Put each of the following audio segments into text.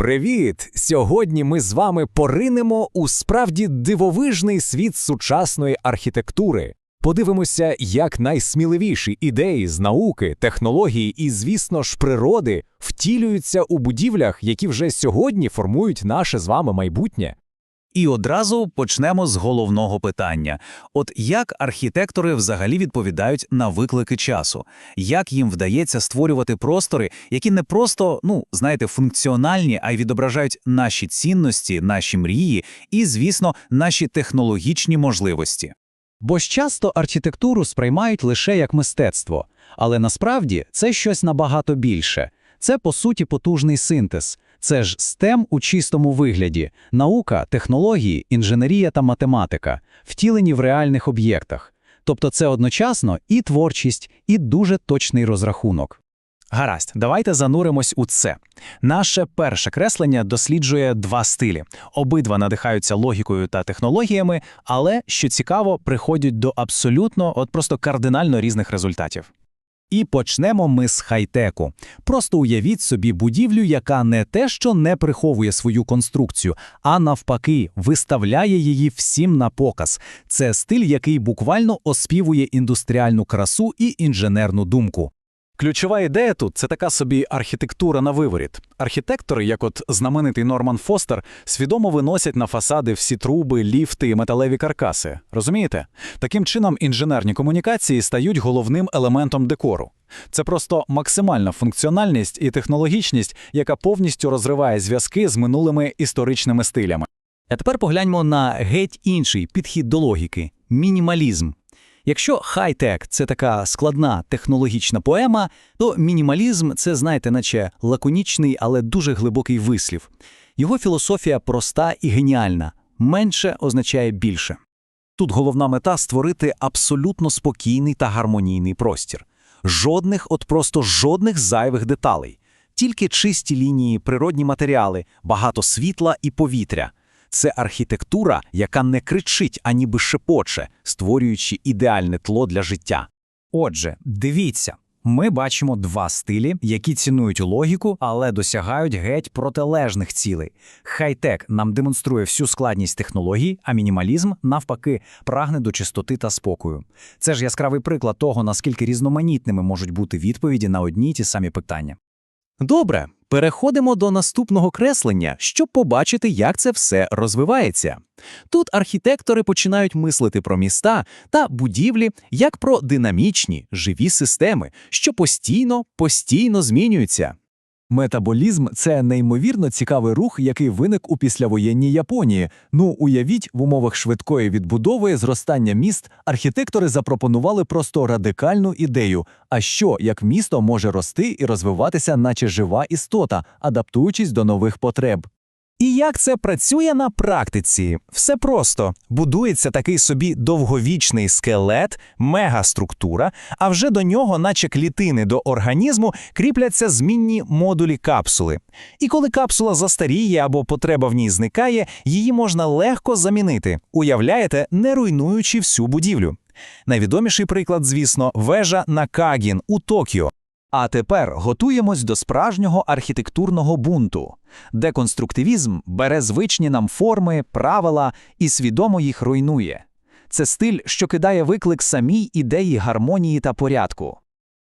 Привіт! Сьогодні ми з вами поринемо у справді дивовижний світ сучасної архітектури. Подивимося, як найсміливіші ідеї з науки, технології і, звісно ж, природи втілюються у будівлях, які вже сьогодні формують наше з вами майбутнє. І одразу почнемо з головного питання: от як архітектори взагалі відповідають на виклики часу, як їм вдається створювати простори, які не просто, ну знаєте, функціональні, а й відображають наші цінності, наші мрії і, звісно, наші технологічні можливості. Бо ж часто архітектуру сприймають лише як мистецтво, але насправді це щось набагато більше. Це, по суті, потужний синтез. Це ж STEM у чистому вигляді – наука, технології, інженерія та математика, втілені в реальних об'єктах. Тобто це одночасно і творчість, і дуже точний розрахунок. Гаразд, давайте зануримось у це. Наше перше креслення досліджує два стилі. Обидва надихаються логікою та технологіями, але, що цікаво, приходять до абсолютно, от просто кардинально різних результатів. І почнемо ми з хай-теку. Просто уявіть собі будівлю, яка не те, що не приховує свою конструкцію, а навпаки, виставляє її всім на показ. Це стиль, який буквально оспівує індустріальну красу і інженерну думку. Ключова ідея тут це така собі архітектура на виворіт. Архітектори, як от знаменитий Норман Фостер, свідомо виносять на фасади всі труби, ліфти і металеві каркаси. Розумієте? Таким чином, інженерні комунікації стають головним елементом декору. Це просто максимальна функціональність і технологічність, яка повністю розриває зв'язки з минулими історичними стилями. А тепер погляньмо на геть інший підхід до логіки мінімалізм. Якщо хай-тек це така складна технологічна поема, то мінімалізм це, знаєте, наче лаконічний, але дуже глибокий вислів. Його філософія проста і геніальна менше означає більше. Тут головна мета створити абсолютно спокійний та гармонійний простір. Жодних, от просто жодних зайвих деталей, тільки чисті лінії, природні матеріали, багато світла і повітря. Це архітектура, яка не кричить, а ніби шепоче, створюючи ідеальне тло для життя. Отже, дивіться, ми бачимо два стилі, які цінують логіку, але досягають геть протилежних цілей. Хай-тек нам демонструє всю складність технологій, а мінімалізм, навпаки, прагне до чистоти та спокою. Це ж яскравий приклад того, наскільки різноманітними можуть бути відповіді на одні й ті самі питання. Добре, переходимо до наступного креслення, щоб побачити, як це все розвивається. Тут архітектори починають мислити про міста та будівлі як про динамічні, живі системи, що постійно, постійно змінюються. Метаболізм це неймовірно цікавий рух, який виник у післявоєнній Японії. Ну, уявіть, в умовах швидкої відбудови зростання міст архітектори запропонували просто радикальну ідею. А що як місто може рости і розвиватися, наче жива істота, адаптуючись до нових потреб? І як це працює на практиці? Все просто будується такий собі довговічний скелет, мегаструктура, а вже до нього, наче клітини до організму, кріпляться змінні модулі капсули. І коли капсула застаріє або потреба в ній зникає, її можна легко замінити, уявляєте, не руйнуючи всю будівлю. Найвідоміший приклад, звісно, вежа на Кагін у Токіо. А тепер готуємось до справжнього архітектурного бунту. Деконструктивізм бере звичні нам форми, правила і свідомо їх руйнує. Це стиль, що кидає виклик самій ідеї гармонії та порядку.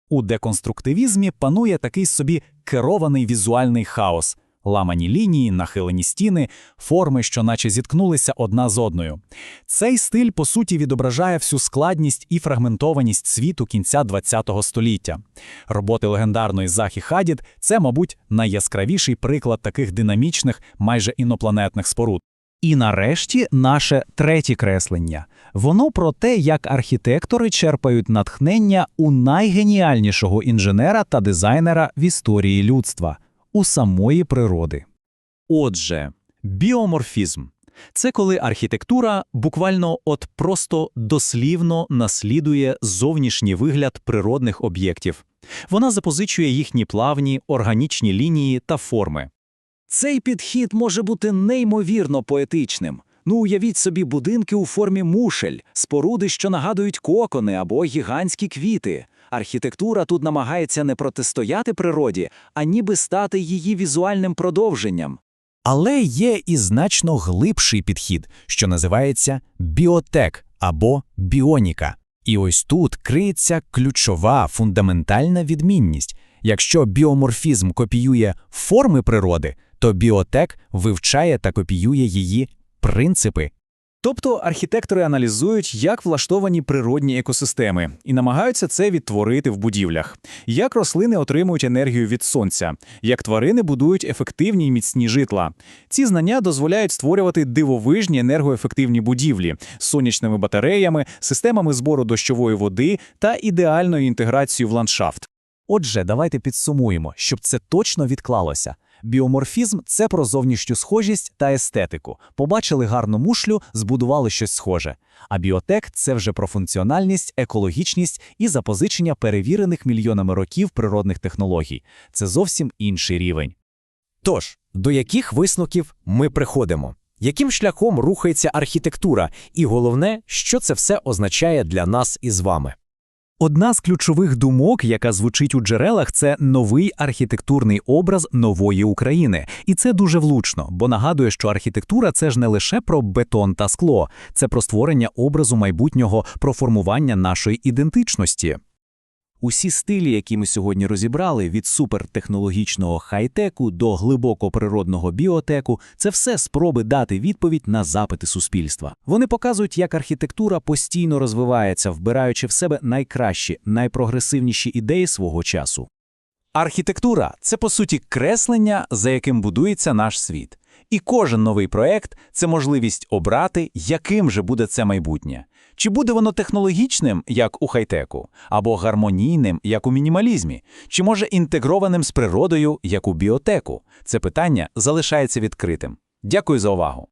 У деконструктивізмі панує такий собі керований візуальний хаос. Ламані лінії, нахилені стіни, форми, що наче зіткнулися одна з одною. Цей стиль, по суті, відображає всю складність і фрагментованість світу кінця ХХ століття. Роботи легендарної Захі Хадід це, мабуть, найяскравіший приклад таких динамічних, майже інопланетних споруд. І нарешті наше третє креслення. Воно про те, як архітектори черпають натхнення у найгеніальнішого інженера та дизайнера в історії людства у самої природи. Отже, біоморфізм це коли архітектура буквально от просто дослівно наслідує зовнішній вигляд природних об'єктів. Вона запозичує їхні плавні, органічні лінії та форми. Цей підхід може бути неймовірно поетичним. Ну, уявіть собі будинки у формі мушель, споруди, що нагадують кокони або гігантські квіти. Архітектура тут намагається не протистояти природі, а ніби стати її візуальним продовженням. Але є і значно глибший підхід, що називається біотек або біоніка. І ось тут криється ключова фундаментальна відмінність. Якщо біоморфізм копіює форми природи, то біотек вивчає та копіює її принципи. Тобто архітектори аналізують, як влаштовані природні екосистеми, і намагаються це відтворити в будівлях, як рослини отримують енергію від сонця, як тварини будують ефективні й міцні житла. Ці знання дозволяють створювати дивовижні енергоефективні будівлі з сонячними батареями, системами збору дощової води та ідеальною інтеграцією в ландшафт. Отже, давайте підсумуємо, щоб це точно відклалося. Біоморфізм це про зовнішню схожість та естетику. Побачили гарну мушлю, збудували щось схоже. А біотек це вже про функціональність, екологічність і запозичення перевірених мільйонами років природних технологій. Це зовсім інший рівень. Тож, до яких висновків ми приходимо? Яким шляхом рухається архітектура? І головне, що це все означає для нас із вами? Одна з ключових думок, яка звучить у джерелах, це новий архітектурний образ нової України. І це дуже влучно, бо нагадує, що архітектура це ж не лише про бетон та скло, це про створення образу майбутнього, про формування нашої ідентичності. Усі стилі, які ми сьогодні розібрали, від супертехнологічного хай-теку до глибоко природного біотеку, це все спроби дати відповідь на запити суспільства. Вони показують, як архітектура постійно розвивається, вбираючи в себе найкращі, найпрогресивніші ідеї свого часу. Архітектура це по суті креслення, за яким будується наш світ. І кожен новий проект це можливість обрати, яким же буде це майбутнє. Чи буде воно технологічним, як у хай-теку, або гармонійним, як у мінімалізмі, чи може інтегрованим з природою, як у біотеку? Це питання залишається відкритим. Дякую за увагу.